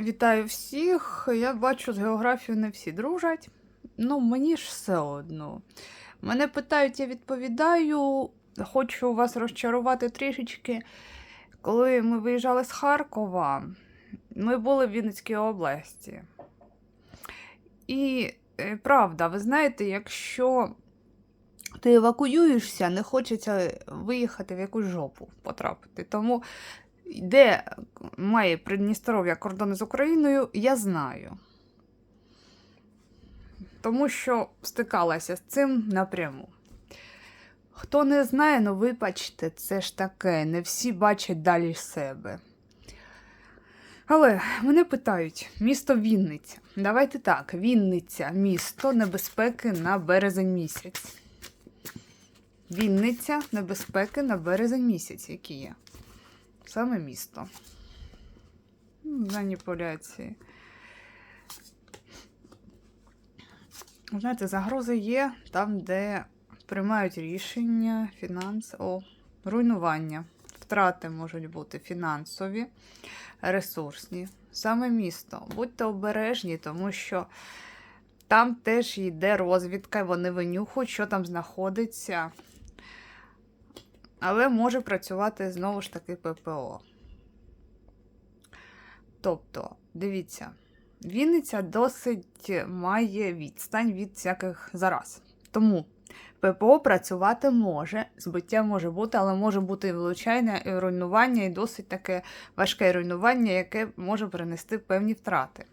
Вітаю всіх. Я бачу, з географією не всі дружать. Ну, мені ж все одно. Мене питають, я відповідаю. Хочу вас розчарувати трішечки. Коли ми виїжджали з Харкова, ми були в Вінницькій області. І е, правда, ви знаєте, якщо ти евакуюєшся, не хочеться виїхати в якусь жопу потрапити. Тому де має Придністров'я кордони з Україною, я знаю. Тому що стикалася з цим напряму. Хто не знає, ну вибачте, це ж таке, не всі бачать далі себе. Але мене питають: місто Вінниця. Давайте так, Вінниця місто небезпеки на березень місяць. Вінниця небезпеки на березень місяць, які є. Саме місто. Маніпуляції. Знаєте, загрози є там, де приймають рішення, фінанс, о, руйнування. Втрати можуть бути фінансові, ресурсні. Саме місто. Будьте обережні, тому що там теж йде розвідка, вони винюхують, що там знаходиться. Але може працювати знову ж таки ППО. Тобто, дивіться, Вінниця досить має відстань від всяких зараз. Тому ППО працювати може, збиття може бути, але може бути і руйнування, і досить таке важке руйнування, яке може принести певні втрати.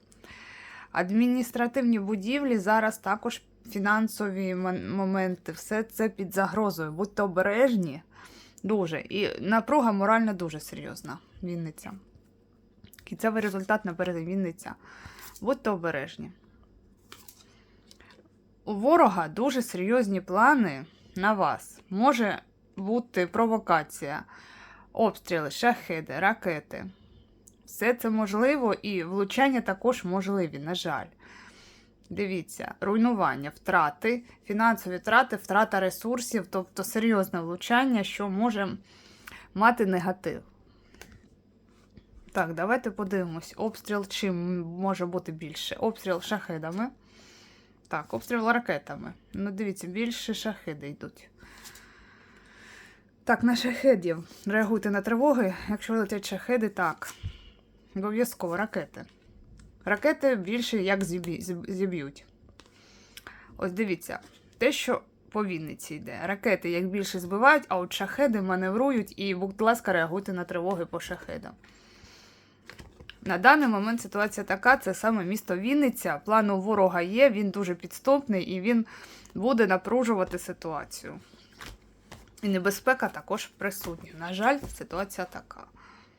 Адміністративні будівлі зараз також фінансові моменти, все це під загрозою. Будьте обережні. Дуже. І напруга моральна дуже серйозна. Вінниця. Кінцевий результат наперед Вінниця. Будьте обережні. У ворога дуже серйозні плани на вас. Може бути провокація, обстріли, шахеди, ракети. Все це можливо і влучання також можливі, на жаль. Дивіться, руйнування, втрати, фінансові втрати, втрата ресурсів, тобто серйозне влучання, що може мати негатив. Так, давайте подивимось. Обстріл чим може бути більше? Обстріл шахедами. Так, обстріл ракетами. Ну, дивіться, більше шахеди йдуть. Так, на шахедів. Реагуйте на тривоги. Якщо летять шахеди, так. Обов'язково ракети. Ракети більше як зіб'ють. Ось дивіться, те, що по Вінниці йде. Ракети як більше збивають, а от шахеди маневрують і, будь ласка, реагуйте на тривоги по шахедам. На даний момент ситуація така: це саме місто Вінниця. План у ворога є, він дуже підступний і він буде напружувати ситуацію. І небезпека також присутня. На жаль, ситуація така.